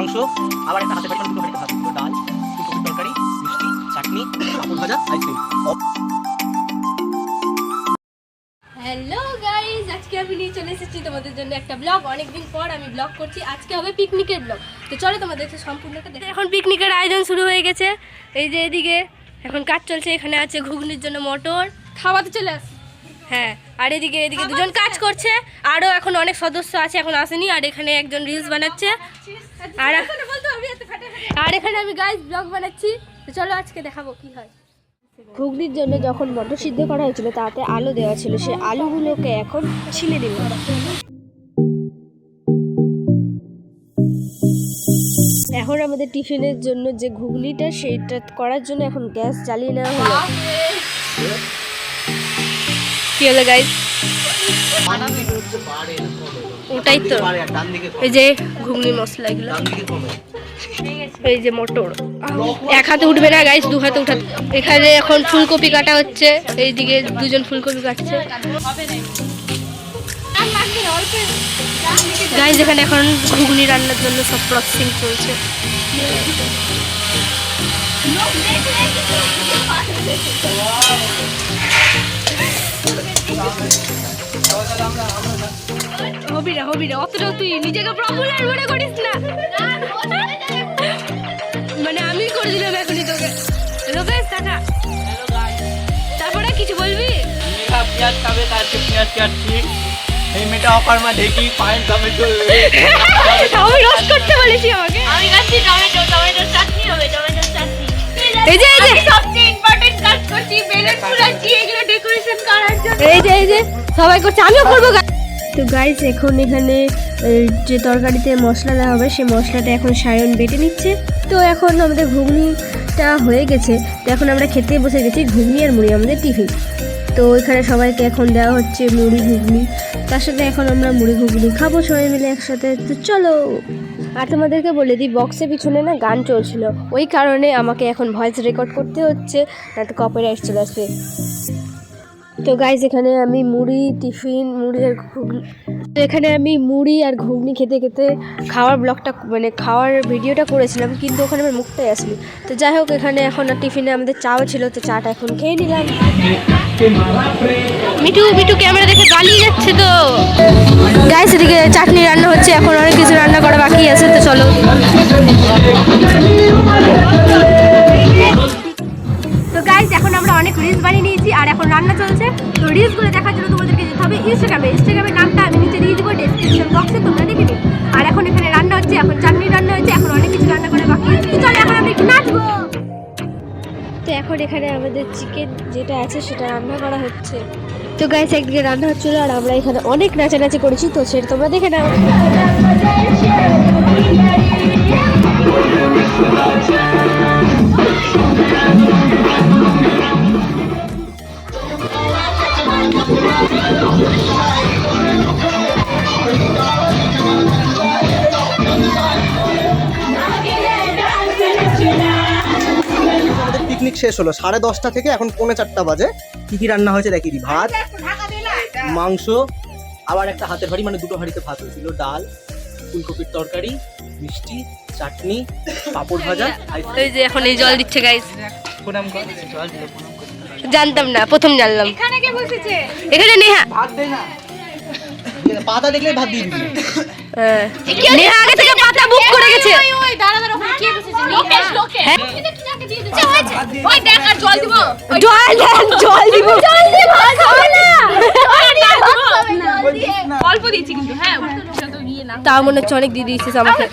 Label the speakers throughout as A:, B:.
A: মাংস আবার একটা হাতে বাড়ি দুটো ভাত দুটো ডাল ফুলকপির তরকারি মিষ্টি চাটনি পাপড় ভাজা আইসক্রিম
B: হ্যালো গাইজ আজকে আমি নিয়ে চলে এসেছি তোমাদের জন্য একটা ব্লগ অনেকদিন পর আমি ব্লগ করছি আজকে হবে পিকনিকের ব্লগ তো চলো তোমাদের সম্পূর্ণটা দেখো এখন পিকনিকের আয়োজন শুরু হয়ে গেছে। এই যে এদিকে এখন কাজ চলছে এখানে আছে ঘুগনির জন্য মটর। খাওয়াতে চলে আস। হ্যাঁ আর এদিকে এদিকে দুজন কাজ করছে। আরও এখন অনেক সদস্য আছে এখন আসেনি আর এখানে একজন রিলস বানাচ্ছে। আর আর এখানে আমি গাইজ ব্লগ বানাচ্ছি। তো চলো আজকে দেখাবো কি হয়। ঘুগনির জন্য যখন মটর সিদ্ধ করা হয়েছিল তাতে আলু দেওয়া ছিল সেই আলুগুলোকে এখন ছিলে দেব। এখন আমাদের টিফিনের জন্য যে ঘুগনিটা সেইটা করার জন্য এখন গ্যাস জ্বালিয়ে নেওয়া হলো। কি হলো গাইস ওটাই তো। এই যে ঘুগনি মশলা এগুলো। এই যে মটর। এক হাতে উঠবে না গাইস দু হাতে উঠাতে। এখানে এখন ফুলকপি কাটা হচ্ছে। এইদিকে দুজন ফুলকপি কাটছে। গাইস এখানে এখন ঘুগনি রান্নার জন্য সব প্রসেসিং চলছে। হবি না অতটা তুই নিজেকে পপুলার মনে করিস না। মানে আমি করে দিলাম এখনই তোকে। লোকেশ টাকা তারপরে কিছু বলবি?
A: পেঁয়াজ খাবে তারকে পেঁয়াজ কাটছি। এই মেয়েটা অফার মা দেখি পায়ের দামে চলবে
B: আমি রোস্ট করতে বলেছি আমাকে।
C: আমি কাটছি
B: এই যে এই যে সবাই করছে আমিও করব তো গাইস এখন এখানে যে তরকারিতে মশলা দেওয়া হবে সেই মশলাটা এখন সায়ন বেটে নিচ্ছে। তো এখন আমাদের ঘুগনিটা হয়ে গেছে। তো এখন আমরা খেতে বসে গেছি ঘুগনি আর মুড়ি আমাদের টিফিন। তো এখানে সবাইকে এখন দেওয়া হচ্ছে মুড়ি ঘুগনি। তার সাথে এখন আমরা মুড়ি ঘুগনি খাব সবাই মিলে একসাথে। তো চলো। আর তোমাদেরকে বলে দিই বক্সের পিছনে না গান চলছিল। ওই কারণে আমাকে এখন ভয়েস রেকর্ড করতে হচ্ছে না তো কপিরাইট চলে আসবে। তো গাইজ এখানে আমি মুড়ি, টিফিন মুড়ি আর ঘুগনি এখানে আমি মুড়ি আর ঘুগনি খেতে খেতে খাওয়ার ব্লগটা মানে খাওয়ার ভিডিওটা করেছিলাম, কিন্তু ওখানে আমার মুখটাই আসলি তো যাই হোক, এখানে এখন আর টিফিনে আমাদের চাও ছিল, তো চাটা এখন খেয়ে নিলাম। মিঠু মিঠু, ক্যামেরা দেখে পালিয়ে যাচ্ছে তো। গাইস এদিকে চাটনি রান্না হচ্ছে, এখন অনেক কিছু রান্না করা বাকি আছে, তো চলো। অনেক রিলস বানিয়ে নিয়েছি আর এখন রান্না চলছে। তো রিলসগুলো দেখার জন্য তোমাদেরকে যেতে হবে ইনস্টাগ্রামে ইনস্টাগ্রামের নামটা আমি নিচে দিয়ে দেবো ডেসক্রিপশন বক্সে তোমরা দেখে নিও। আর এখন এখানে রান্না হচ্ছে, এখন চাটনি রান্না হচ্ছে এখন অনেক কিছু রান্না করা বাকি তো চলো, এখন আমরা একটু নাচবো। তো এখন এখানে আমাদের চিকেন যেটা আছে সেটা রান্না করা হচ্ছে। তো গাইস একদিকে রান্না হচ্ছিল আর আমরা এখানে অনেক নাচানাচি করেছি, তো সেটা তোমরা দেখে নাও।
A: পিকনিক শেষ হলো। সাড়ে দশটা থেকে এখন পৌনে চারটা বাজে। কি কি রান্না হয়েছে দেখি ভাত মাংস আবার একটা হাতের হাঁড়ি মানে দুটো হাঁড়িতে ভাত হয়েছিল। ডাল ফুলকপির তরকারি মিষ্টি চাটনি পাপড় ভাজা
B: এই যে এখন এই জল দিচ্ছে গাইস
A: প্রণাম কর জল দিল,
B: জানতাম না প্রথম জানলাম।
C: এখানে কে বসেছে?
B: এখানে নেহা।
A: ভাত দে না। পাতা দেখলে ভাত দিয়ে দিবি।
B: হ্যাঁ। নেহা আগে থেকে পাতা বুক করে গেছে।
C: ওই ওই দাঁড়া দাঁড়া ওখানে কে বসেছে? লোকেশ লোকেশ।
B: হ্যাঁ।
C: ওখানে কি নাকে দিয়ে দিচ্ছে ওই দেখ আর জল দিব।
B: জল দেন জল দিব। জল দিব
C: অল্প দিয়েছি কিন্তু হ্যাঁ ওটা তো ইয়ে না।
B: তা মনে হচ্ছে অনেক দিয়ে দিয়েছিস আমাকে।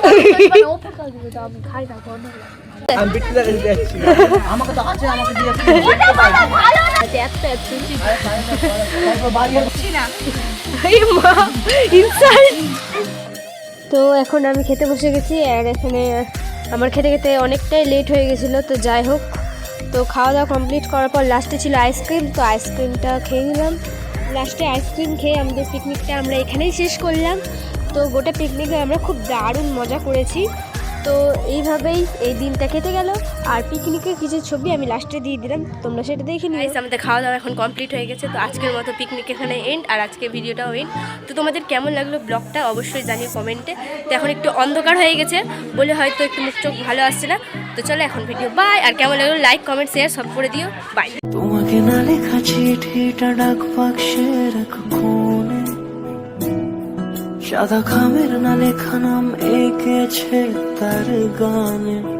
A: তো
B: এখন আমি খেতে বসে গেছি আর এখানে আমার খেতে খেতে অনেকটাই লেট হয়ে গেছিল, তো যাই হোক। তো খাওয়া দাওয়া কমপ্লিট করার পর লাস্টে ছিল আইসক্রিম তো আইসক্রিমটা খেয়ে নিলাম। লাস্টে আইসক্রিম খেয়ে আমাদের পিকনিকটা আমরা এখানেই শেষ করলাম। তো গোটা পিকনিকে আমরা খুব দারুণ মজা করেছি। তো এইভাবেই এই দিনটা কেটে গেল। আর পিকনিকের কিছু ছবি আমি লাস্টে দিয়ে দিলাম। তোমরা সেটা দেখে নিও। আমাদের খাওয়া দাওয়া এখন কমপ্লিট হয়ে গেছে। তো আজকের মতো পিকনিক এখানে এন্ড আর আজকে ভিডিওটাও এন্ড তো তোমাদের কেমন লাগল ব্লগটা অবশ্যই জানিও কমেন্টে তো এখন একটু অন্ধকার হয়ে গেছে বলে হয়তো একটু মুখ চোখ ভালো আসছে না। তো চলো এখন ভিডিও বাই আর কেমন লাগল লাইক কমেন্ট শেয়ার সব করে দিও। বাই
D: তোমাকে না লেখা চিঠিটা ডাক বাক্সের এক কোণে সাদা খামের না লেখা নাম এঁকেছে তার গানে।